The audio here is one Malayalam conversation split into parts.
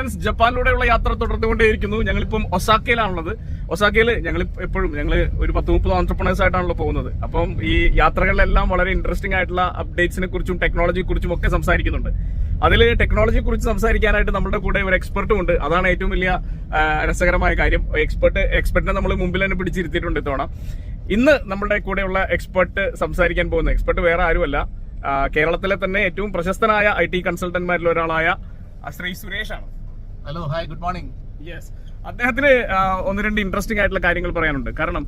ഫ്രണ്ട്സ് ജപ്പാനിലൂടെയുള്ള യാത്ര തുടർന്നുകൊണ്ടേയിരിക്കുന്നു. ഞങ്ങളിപ്പം ഒസാക്കയിലാണുള്ളത്. ഒസാക്കയിൽ ഞങ്ങൾ എപ്പോഴും ഞങ്ങൾ ഒരു പത്ത് മുപ്പത് ഓൺടർപ്രണേഴ്സ് ആയിട്ടാണല്ലോ പോകുന്നത്. അപ്പം ഈ യാത്രകളിലെല്ലാം വളരെ ഇൻട്രസ്റ്റിംഗ് ആയിട്ടുള്ള അപ്ഡേറ്റ്സിനെ കുറിച്ചും ടെക്നോളജിയെ കുറിച്ചും ഒക്കെ സംസാരിക്കുന്നുണ്ട്. അതിൽ ടെക്നോളജിയെ കുറിച്ച് സംസാരിക്കാനായിട്ട് നമ്മുടെ കൂടെ ഒരു എക്സ്പെർട്ടും ഉണ്ട്. അതാണ് ഏറ്റവും വലിയ രസകരമായ കാര്യം. എക്സ്പെർട്ട് എക്സ്പെർട്ടിനെ നമ്മൾ മുമ്പിൽ തന്നെ പിടിച്ചിരുത്തിയിട്ടുണ്ട് ഇത്തവണ. ഇന്ന് നമ്മുടെ കൂടെയുള്ള എക്സ്പെർട്ട് സംസാരിക്കാൻ പോകുന്ന എക്സ്പെർട്ട് വേറെ ആരുമല്ല. കേരളത്തിലെ തന്നെ ഏറ്റവും പ്രശസ്തനായ ഐ ടി കൺസൾട്ടന്മാരിൽ ഒരാളായ ശ്രീ സുരേഷ് ആണ് hello hi good morning yes അദ്ദേഹത്തിന് ഒന്ന് രണ്ട് ഇൻട്രസ്റ്റിംഗ് ആയിട്ടുള്ള കാര്യങ്ങൾ പറയാനുണ്ട്. കാരണം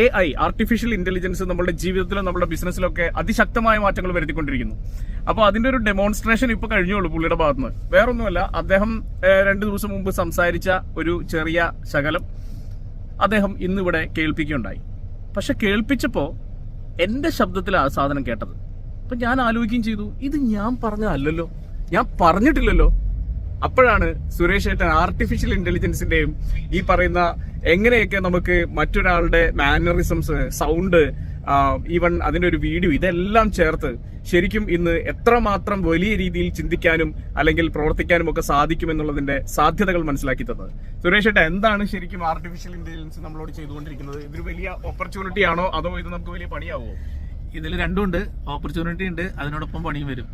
എ ഐ ആർട്ടിഫിഷ്യൽ ഇന്റലിജൻസ് നമ്മുടെ ജീവിതത്തിലും നമ്മുടെ ബിസിനസ്സിലൊക്കെ അതിശക്തമായ മാറ്റങ്ങൾ വരുത്തിക്കൊണ്ടിരിക്കുന്നു. അപ്പോൾ അതിന്റെ ഒരു ഡെമോൺസ്ട്രേഷൻ ഇപ്പൊ കഴിഞ്ഞോളൂ പുള്ളിയുടെ ഭാഗത്ത് നിന്ന് വേറൊന്നുമല്ല അദ്ദേഹം രണ്ടു ദിവസം മുമ്പ് സംസാരിച്ച ഒരു ചെറിയ ശകലം അദ്ദേഹം ഇന്നിവിടെ കേൾപ്പിക്കുകയുണ്ടായി. പക്ഷെ കേൾപ്പിച്ചപ്പോ എന്റെ ശബ്ദത്തിലാണ് ആ സാധനം കേട്ടത്. അപ്പൊ ഞാൻ ആലോചിക്കുകയും ചെയ്തു ഇത് ഞാൻ പറഞ്ഞതല്ലല്ലോ. ഞാൻ പറഞ്ഞിട്ടില്ലല്ലോ. അപ്പോഴാണ് സുരേഷ് ഏട്ടൻ ആർട്ടിഫിഷ്യൽ ഇന്റലിജൻസിന്റെയും ഈ പറയുന്ന എങ്ങനെയൊക്കെ നമുക്ക് മറ്റൊരാളുടെ മാനറിസംസ് സൗണ്ട് ഈവൻ അതിന്റെ ഒരു വീഡിയോ ഇതെല്ലാം ചേർത്ത് ശരിക്കും ഇന്ന് എത്രമാത്രം വലിയ രീതിയിൽ ചിന്തിക്കാനും അല്ലെങ്കിൽ പ്രവർത്തിക്കാനും ഒക്കെ സാധിക്കും സാധിക്കുമെന്നുള്ളതിന്റെ സാധ്യതകൾ മനസ്സിലാക്കി തന്നത്. സുരേഷ് ഏട്ടാ എന്താണ് ശരിക്കും ആർട്ടിഫിഷ്യൽ ഇന്റലിജൻസ് നമ്മളോട് ചെയ്തുകൊണ്ടിരിക്കുന്നത്? ഇതൊരു വലിയ ഓപ്പർച്യൂണിറ്റി ആണോ? അതോ ഇത് നമുക്ക് വലിയ പണിയാവോ? ഇതിൽ രണ്ടുണ്ട് ഓപ്പർച്യൂണിറ്റി ഉണ്ട്. അതിനോടൊപ്പം പണിയും വരും.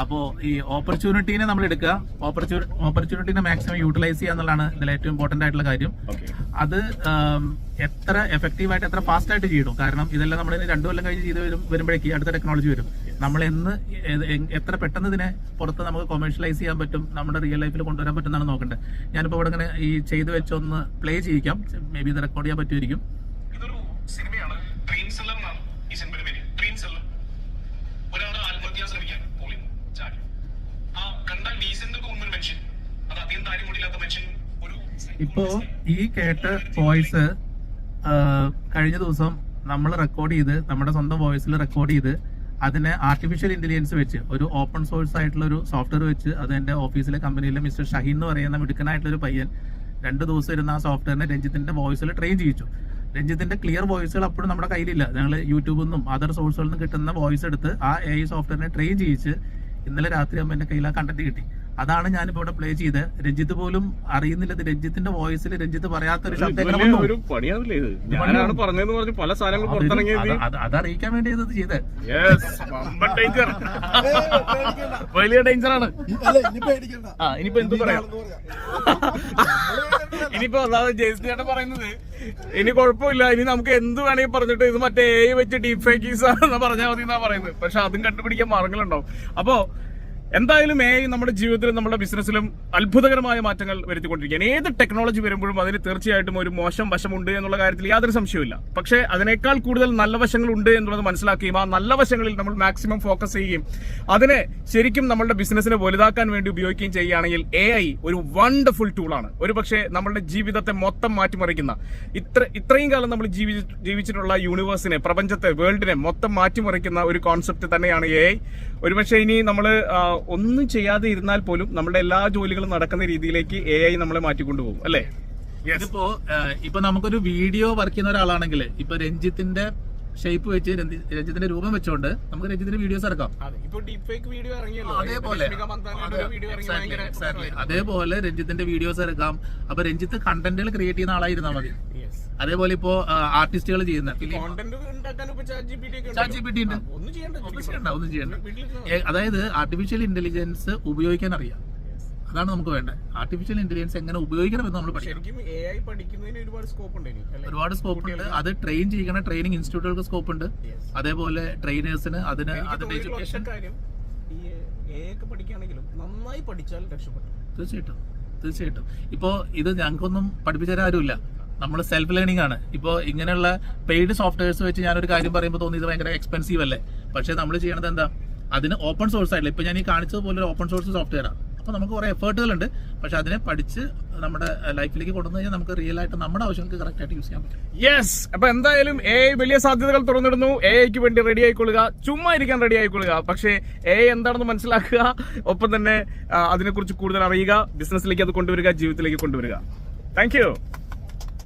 അപ്പോ ഈ ഓപ്പർച്യൂണിറ്റീനെ നമ്മൾ എടുക്കുക. ഓപ്പർച്യൂണിറ്റീനെ മാക്സിമം യൂട്ടിലൈസ് ചെയ്യുക എന്നുള്ളതാണ് ഇതിൽ ഏറ്റവും ഇമ്പോർട്ടന്റ് ആയിട്ടുള്ള കാര്യം. അത് എത്ര എഫക്റ്റീവായിട്ട് എത്ര ഫാസ്റ്റ് ആയിട്ട് ചെയ്യണം. കാരണം ഇതെല്ലാം നമ്മൾ രണ്ടു കൊല്ലം കഴിഞ്ഞ് ചെയ്ത് വരും വരുമ്പോഴേക്ക് അടുത്ത ടെക്നോളജി വരും. നമ്മൾ എന്ന് എത്ര പെട്ടെന്ന് ഇതിനെ പുറത്ത് നമുക്ക് കൊമേഴ്ഷ്യലൈസ് ചെയ്യാൻ പറ്റും നമ്മുടെ റിയൽ ലൈഫിൽ കൊണ്ടുവരാൻ പറ്റുന്നതാണ് നോക്കേണ്ടത് ഞാനിപ്പോൾ ഇവിടെ ഇങ്ങനെ ഈ ചെയ്ത് വെച്ചൊന്ന് പ്ലേ ചെയ്യിക്കാം. മേ ബി ഇത് റെക്കോർഡ് ചെയ്യാൻ പറ്റുമായിരിക്കും. ഇപ്പോ ഈ കേട്ട വോയിസ് കഴിഞ്ഞ ദിവസം നമ്മൾ റെക്കോർഡ് ചെയ്ത് നമ്മുടെ സ്വന്തം വോയിസിൽ റെക്കോർഡ് ചെയ്ത് അതിനെ ആർട്ടിഫിഷ്യൽ ഇന്റലിജൻസ് വെച്ച് ഒരു ഓപ്പൺ സോഴ്സ് ആയിട്ടുള്ള ഒരു സോഫ്റ്റ്വെയർ വെച്ച് അത് എന്റെ ഓഫീസിലെ കമ്പനിയിലെ മിസ്റ്റർ ഷഹീൻ എന്ന് പറയുന്ന മിടുക്കനായിട്ടുള്ള ഒരു പയ്യൻ രണ്ട് ദിവസം ഇരുന്ന ആ സോഫ്റ്റ്വെയറിനെ രഞ്ജിത്തിന്റെ വോയിസിൽ ട്രെയിൻ ചെയ്യിച്ചു. രഞ്ജിത്തിന്റെ ക്ലിയർ വോയിസുകൾ അപ്പോഴും നമ്മുടെ കയ്യിലില്ല. ഞങ്ങൾ യൂട്യൂബിൽ നിന്നും അതർ സോഴ്സുകളിൽ നിന്നും കിട്ടുന്ന വോയിസ് എടുത്ത് ആ എ ഐ സോഫ്റ്റ്വെയറിനെ ട്രെയിൻ ചെയ്യിച്ച് ഇന്നലെ രാത്രി ആകുമ്പോൾ എന്റെ കയ്യിൽ ആ കണ്ടന്റ് കിട്ടി. അതാണ് ഞാനിപ്പോ ഇവിടെ പ്ലേ ചെയ്ത്. രഞ്ജിത്ത് പോലും അറിയുന്നില്ല ഇത്. രഞ്ജിത്തിന്റെ വോയിസിൽ രഞ്ജിത്ത് പറയാത്തൊരു ശബ്ദം ഞാനാണ് പറഞ്ഞതെന്ന് പറഞ്ഞ് പല പുറത്തിറങ്ങിയത് അത് അറിയിക്കാൻ വേണ്ടി ഇത് ചെയ്ത്. വലിയ ഡേഞ്ചറാണ് അല്ല ഇനി പേടിക്കണ്ട. ആ ഇനിയിപ്പോ എന്ത് പറയാം. ഇനിയിപ്പോ അതായത് പറയുന്നത്. ഇനി കുഴപ്പമില്ല. ഇനി നമുക്ക് എന്ത് വേണമെങ്കിൽ പറഞ്ഞിട്ട് ഇത് മറ്റേ എ വെച്ച് ഡീപ് ഫേക്കീസ് ആണെന്ന് പറഞ്ഞാൽ മതി എന്നാ പറയുന്നത്. പക്ഷെ അതും കണ്ടുപിടിക്കാൻ മാർഗങ്ങളുണ്ടാവും. അപ്പോ എന്തായാലും എ നമ്മുടെ ജീവിതത്തിലും നമ്മുടെ ബിസിനസ്സിലും അത്ഭുതകരമായ മാറ്റങ്ങൾ വരുത്തിക്കൊണ്ടിരിക്കുകയാണ്. ഏത് ടെക്നോളജി വരുമ്പോഴും അതിന് തീർച്ചയായിട്ടും ഒരു മോശം വശമുണ്ട് എന്നുള്ള കാര്യത്തിൽ യാതൊരു സംശയവുമില്ല. പക്ഷേ അതിനേക്കാൾ കൂടുതൽ നല്ല വശങ്ങളുണ്ട് എന്നുള്ളത് മനസ്സിലാക്കുകയും ആ നല്ല വശങ്ങളിൽ നമ്മൾ മാക്സിമം ഫോക്കസ് ചെയ്യുകയും അതിനെ ശരിക്കും നമ്മുടെ ബിസിനസ്സിനെ വലുതാക്കാൻ വേണ്ടി ഉപയോഗിക്കുകയും ചെയ്യുകയാണെങ്കിൽ എ ഐ ഒരു വണ്ടർഫുൾ ടൂളാണ് ഒരു പക്ഷേ നമ്മുടെ ജീവിതത്തെ മൊത്തം മാറ്റിമറിക്കുന്ന ഇത്ര ഇത്രയും കാലം നമ്മൾ ജീവി ജീവിച്ചിട്ടുള്ള യൂണിവേഴ്സിനെ പ്രപഞ്ചത്തെ വേൾഡിനെ മൊത്തം മാറ്റിമറിക്കുന്ന ഒരു കോൺസെപ്റ്റ് തന്നെയാണ് എ ഐ ഒരുപക്ഷെ ഇനി നമ്മൾ ഒന്നും ചെയ്യാതെ ഇരുന്നാൽ പോലും നമ്മുടെ എല്ലാ ജോലികളും നടക്കുന്ന രീതിയിലേക്ക് എ ഐ നമ്മളെ മാറ്റിക്കൊണ്ടുപോകും അല്ലേ? ഇതിപ്പോ ഇപ്പൊ നമുക്കൊരു വീഡിയോ വർക്ക് ചെയ്യുന്ന ഒരാളാണെങ്കിൽ ഇപ്പൊ രഞ്ജിത്തിന്റെ ഷേപ്പ് വെച്ച് രഞ്ജിത്തിന്റെ രൂപം വെച്ചോണ്ട് നമുക്ക് രഞ്ജിത്തിന്റെ വീഡിയോസ് ഇറക്കാം ഇപ്പൊ ഡീപ് ഫേക്ക് വീഡിയോ ഇറങ്ങിയല്ലോ അതേപോലെ. അതേപോലെ രഞ്ജിത്തിന്റെ വീഡിയോസ് ഇറക്കാം അപ്പൊ രഞ്ജിത്ത് കണ്ടന്റുകൾ ക്രിയേറ്റ് ചെയ്യുന്ന ആളായിരുന്നാ മതി. അതേപോലെ ഇപ്പോ ആർട്ടിസ്റ്റുകൾ ചെയ്യുന്ന. അതായത് ആർട്ടിഫിഷ്യൽ ഇന്റലിജൻസ് ഉപയോഗിക്കാൻ അറിയാം. അതാണ് നമുക്ക് വേണ്ടത്. ആർട്ടിഫിഷ്യൽ ഇന്റലിജൻസ് എങ്ങനെ ഉപയോഗിക്കണം എന്ന് നമ്മൾ പഠിക്കുന്നതിന് ഒരുപാട് സ്കോപ്പ് ഉണ്ട് അത് ട്രെയിൻ ചെയ്യണ ട്രെയിനിങ് ഇൻസ്റ്റിറ്റ്യൂട്ടുകൾക്ക് സ്കോപ്പ് ഉണ്ട്. അതേപോലെ ട്രെയിനേഴ്സിന് അതിന് അതിന്റെ എഡ്യൂക്കേഷൻ പഠിക്കുകയാണെങ്കിലും നന്നായി പഠിച്ചാൽ രക്ഷപ്പെട്ടു. തീർച്ചയായിട്ടും. തീർച്ചയായിട്ടും. ഇപ്പോ ഇത് ഞങ്ങൾക്കൊന്നും പഠിപ്പിച്ചു തരാൻ ആരുമില്ല. നമ്മൾ സെൽഫ് ലേണിംഗ് ആണ്. ഇപ്പോൾ ഇങ്ങനെയുള്ള പെയ്ഡ് സോഫ്റ്റ്വെയർസ് വെച്ച് ഞാനൊരു കാര്യം പറയുമ്പോൾ തോന്നിയത് ഭയങ്കര എക്സ്പെൻസീവ് അല്ലേ? പക്ഷേ നമ്മൾ ചെയ്യണത് എന്താ? അതിന് ഓപ്പൺ സോഴ്സ് ആയിട്ടില്ല. ഇപ്പോൾ ഞാൻ ഈ കാണിച്ചതുപോലെ ഒരു ഓപ്പൺ സോഴ്സ് സോഫ്റ്റ്വെയർ ആണ്. അപ്പോൾ നമുക്ക് കുറേ എഫേർട്ടുകളുണ്ട് പക്ഷെ അതിനെ പഠിച്ച് നമ്മുടെ ലൈഫിലേക്ക് കൊണ്ടുവന്നു കഴിഞ്ഞാൽ നമുക്ക് റിയൽ ആയിട്ട് നമ്മുടെ ആവശ്യങ്ങൾക്ക് കറക്റ്റ് ആയിട്ട് യൂസ് ചെയ്യാൻ പറ്റും. യെസ് അപ്പൊ എന്തായാലും എ വലിയ സാധ്യതകൾ തുറന്നിടുന്നു. എ ഐക്ക് വേണ്ടി റെഡി ആയിക്കൊള്ളുക. ചുമ്മാ ഇരിക്കാൻ റെഡി ആയിക്കൊള്ളുക. പക്ഷേ എ എന്താണെന്ന് മനസ്സിലാക്കുക. ഒപ്പം തന്നെ അതിനെക്കുറിച്ച് കൂടുതൽ അറിയുക. ബിസിനസ്സിലേക്ക് അത് കൊണ്ടുവരിക. ജീവിതത്തിലേക്ക് കൊണ്ടുവരിക. താങ്ക്